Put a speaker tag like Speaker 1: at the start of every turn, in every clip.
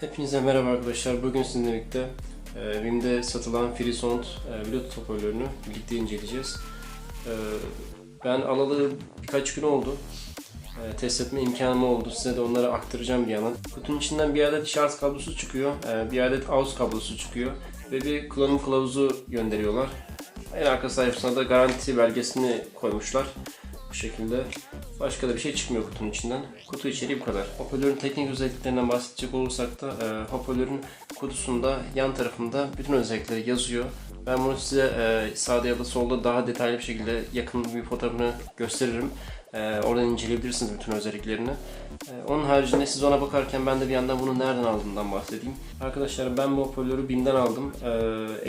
Speaker 1: Hepinize merhaba arkadaşlar. Bugün sizinle birlikte e, satılan FreeSound e, Bluetooth hoparlörünü birlikte inceleyeceğiz. E, ben alalı birkaç gün oldu. E, test etme imkanım oldu. Size de onları aktaracağım bir yandan. Kutunun içinden bir adet şarj kablosu çıkıyor. e, bir adet AUX kablosu çıkıyor. Ve bir kullanım kılavuzu gönderiyorlar. En arka sayfasına da garanti belgesini koymuşlar. Bu şekilde. Başka da bir şey çıkmıyor kutunun içinden. Kutu içeriği bu kadar. Hoparlörün teknik özelliklerinden bahsedecek olursak da e, hoparlörün kutusunda yan tarafında bütün özellikleri yazıyor. Ben bunu size e, sağda ya da solda daha detaylı bir şekilde yakın bir fotoğrafını gösteririm. E, oradan inceleyebilirsiniz bütün özelliklerini. E, onun haricinde siz ona bakarken ben de bir yandan bunu nereden aldığımdan bahsedeyim. Arkadaşlar ben bu hoparlörü BİM'den aldım. E,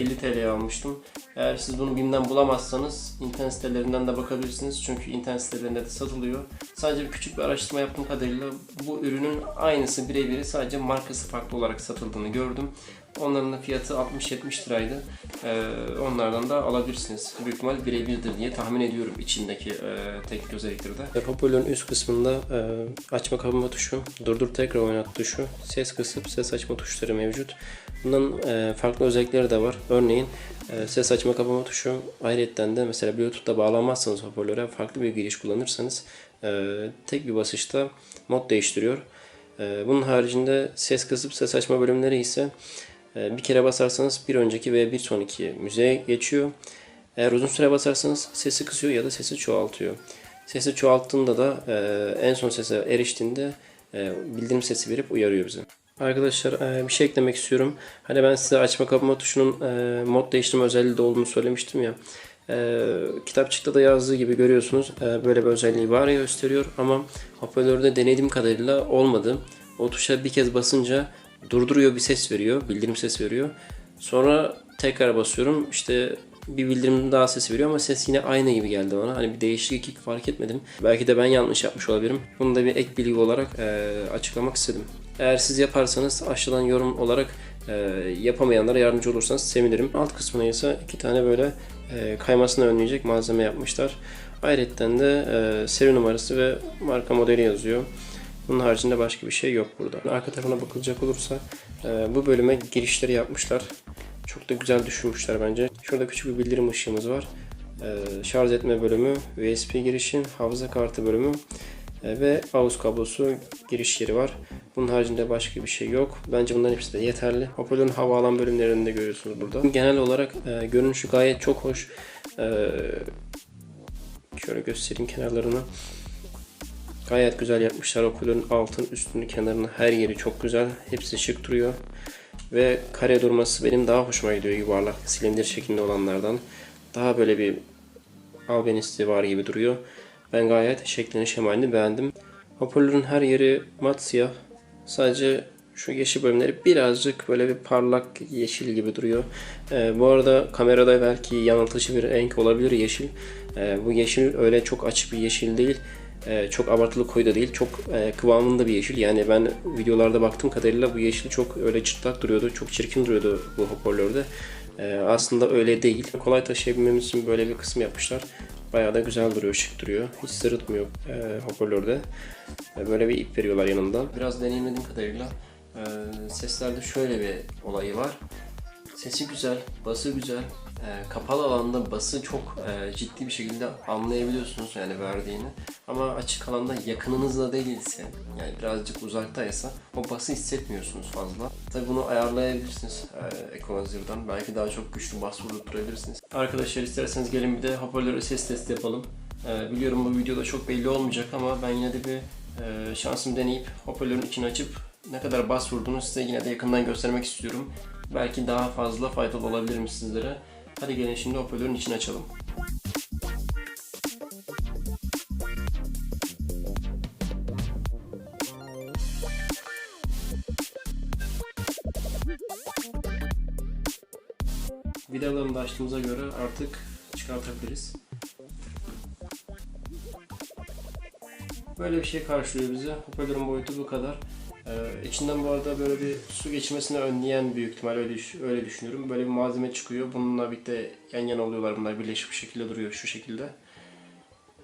Speaker 1: 50 TL'ye almıştım. Eğer siz bunu BİM'den bulamazsanız internet sitelerinden de bakabilirsiniz. Çünkü internet sitelerinde de satılıyor. Sadece bir küçük bir araştırma yaptığım kadarıyla bu ürünün aynısı birebiri sadece markası farklı olarak satıldığını gördüm. Onların da fiyatı 60-70 liraydı. Ee, onlardan da alabilirsiniz. Büyük ihtimal birebirdir diye tahmin ediyorum içindeki e, teknik özellikleri de. Hoparlörün üst kısmında e, açma kapama tuşu, durdur tekrar oynat tuşu, ses kısıp ses açma tuşları mevcut. Bunların e, farklı özellikleri de var. Örneğin e, ses açma kapama tuşu ayrıyetten de mesela Bluetooth'ta bağlanmazsanız hoparlöre farklı bir giriş kullanırsanız e, tek bir basışta mod değiştiriyor. E, bunun haricinde ses kısıp ses açma bölümleri ise bir kere basarsanız bir önceki ve bir sonraki müziğe geçiyor. Eğer uzun süre basarsanız sesi kısıyor ya da sesi çoğaltıyor. Sesi çoğalttığında da e, en son sese eriştiğinde e, bildirim sesi verip uyarıyor bizi. Arkadaşlar e, bir şey eklemek istiyorum. Hani ben size açma kapama tuşunun mod değiştirme özelliği de olduğunu söylemiştim ya. Kitapçıkta da yazdığı gibi görüyorsunuz böyle bir özelliği var ya gösteriyor ama hoparlörde denediğim kadarıyla olmadı. O tuşa bir kez basınca durduruyor bir ses veriyor, bildirim ses veriyor. Sonra tekrar basıyorum işte bir bildirim daha sesi veriyor ama ses yine aynı gibi geldi bana. Hani bir değişiklik fark etmedim. Belki de ben yanlış yapmış olabilirim. Bunu da bir ek bilgi olarak e, açıklamak istedim. Eğer siz yaparsanız aşağıdan yorum olarak e, yapamayanlara yardımcı olursanız sevinirim. Alt kısmına ise iki tane böyle e, kaymasını önleyecek malzeme yapmışlar. Ayrıca de e, seri numarası ve marka modeli yazıyor. Bunun haricinde başka bir şey yok burada. Arka tarafına bakılacak olursa e, bu bölüme girişleri yapmışlar. Çok da güzel düşünmüşler bence. Şurada küçük bir bildirim ışığımız var. E, şarj etme bölümü, USB girişin, hafıza kartı bölümü e, ve AUX kablosu giriş yeri var. Bunun haricinde başka bir şey yok. Bence bunların hepsi de yeterli. Hoparlörün hava alan bölümlerini de görüyorsunuz burada. Genel olarak e, görünüşü gayet çok hoş. E, şöyle göstereyim kenarlarını. Gayet güzel yapmışlar. Hoparlörün altın, üstünü, kenarını her yeri çok güzel. Hepsi şık duruyor. Ve kare durması benim daha hoşuma gidiyor yuvarlak silindir şeklinde olanlardan. Daha böyle bir albenisi var gibi duruyor. Ben gayet şeklini şemalini beğendim. Hoparlörün her yeri mat siyah. Sadece şu yeşil bölümleri birazcık böyle bir parlak yeşil gibi duruyor. Ee, bu arada kamerada belki yanıltıcı bir renk olabilir yeşil. Ee, bu yeşil öyle çok açık bir yeşil değil. Ee, çok abartılı koyu da değil. Çok e, kıvamında bir yeşil. Yani ben videolarda baktığım kadarıyla bu yeşil çok öyle çıtlak duruyordu. Çok çirkin duruyordu bu hoparlörde. Ee, aslında öyle değil. Kolay taşıyabilmemiz için böyle bir kısım yapmışlar. Bayağı da güzel duruyor, şık duruyor. Hiç sırıtmıyor e, hoparlörde. E, böyle bir ip veriyorlar yanında. Biraz deneyimlediğim kadarıyla e, seslerde şöyle bir olayı var. Sesi güzel, bası güzel. E, kapalı alanda bası çok e, ciddi bir şekilde anlayabiliyorsunuz yani verdiğini. Ama açık alanda yakınınızda değilse, yani birazcık uzaktaysa o bası hissetmiyorsunuz fazla. Tabi bunu ayarlayabilirsiniz e, Equalizer'dan. Belki daha çok güçlü bas vurdurabilirsiniz. Arkadaşlar isterseniz gelin bir de hoparlörü ses testi yapalım. E, biliyorum bu videoda çok belli olmayacak ama ben yine de bir e, şansımı deneyip hoparlörün içini açıp ne kadar bas vurduğunu size yine de yakından göstermek istiyorum. Belki daha fazla faydalı olabilirim sizlere. Hadi gelin şimdi hoparlörün içini açalım. Vidalarını da açtığımıza göre artık çıkartabiliriz. Böyle bir şey karşılıyor bize. Hoparlörün boyutu bu kadar. Ee, içinden bu arada böyle bir su geçmesini önleyen büyük ihtimal öyle, öyle düşünüyorum. Böyle bir malzeme çıkıyor. Bununla birlikte yan yana oluyorlar bunlar birleşik bir şekilde duruyor şu şekilde.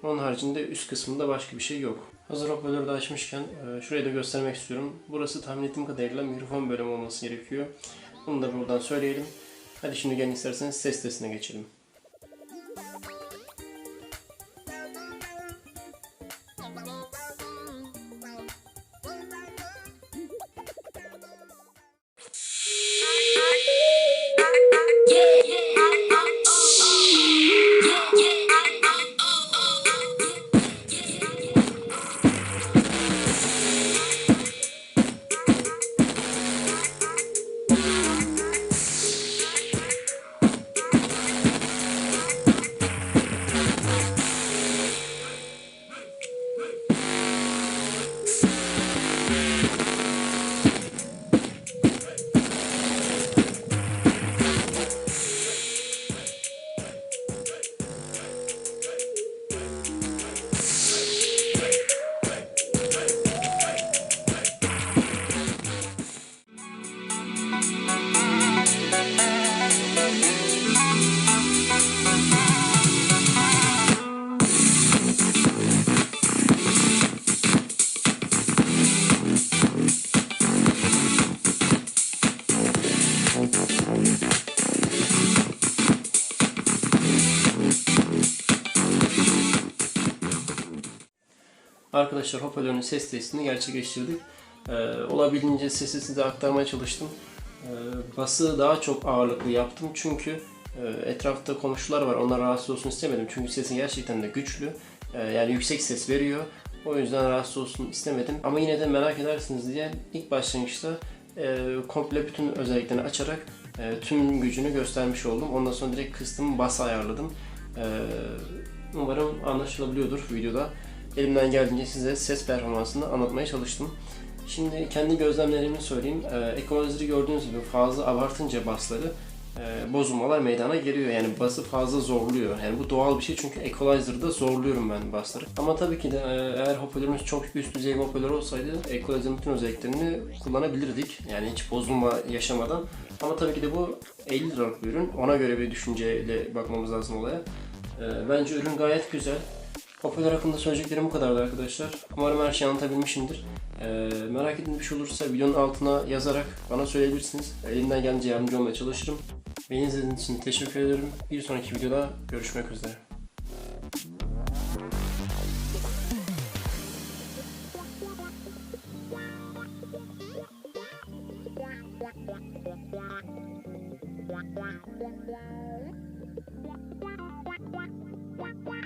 Speaker 1: Onun haricinde üst kısmında başka bir şey yok. Hazır hoparlörü de açmışken e, şurayı da göstermek istiyorum. Burası tahmin ettiğim kadarıyla mikrofon bölümü olması gerekiyor. Bunu da buradan söyleyelim. Hadi şimdi gelin isterseniz ses testine geçelim. Arkadaşlar hoparlörün ses testini gerçekleştirdik. Ee, olabildiğince sesi size aktarmaya çalıştım. Ee, bası daha çok ağırlıklı yaptım çünkü e, etrafta komşular var. Onlar rahatsız olsun istemedim. Çünkü sesi gerçekten de güçlü. Ee, yani yüksek ses veriyor. O yüzden rahatsız olsun istemedim. Ama yine de merak edersiniz diye ilk başlangıçta e, komple bütün özelliklerini açarak e, tüm gücünü göstermiş oldum. Ondan sonra direkt kıstım, bas ayarladım. Ee, umarım anlaşılabiliyordur videoda elimden geldiğince size ses performansını anlatmaya çalıştım. Şimdi kendi gözlemlerimi söyleyeyim. Ee, Equalizer'ı gördüğünüz gibi fazla abartınca basları e, bozulmalar meydana geliyor. Yani bası fazla zorluyor. Yani bu doğal bir şey çünkü Equalizer'da zorluyorum ben basları. Ama tabii ki de e, eğer hoparlörümüz çok üst düzey hoparlör olsaydı Equalizer'ın bütün özelliklerini kullanabilirdik. Yani hiç bozulma yaşamadan. Ama tabii ki de bu 50 liralık bir ürün. Ona göre bir düşünceyle bakmamız lazım olaya. E, Bence ürün gayet güzel. Hoparlör hakkında söyleyeceklerim bu kadardı arkadaşlar. Umarım her şeyi anlatabilmişimdir. Ee, merak ettiğiniz bir şey olursa videonun altına yazarak bana söyleyebilirsiniz. Elimden gelince yardımcı olmaya çalışırım. Beni izlediğiniz için teşekkür ederim. Bir sonraki videoda görüşmek üzere.
Speaker 2: Wow.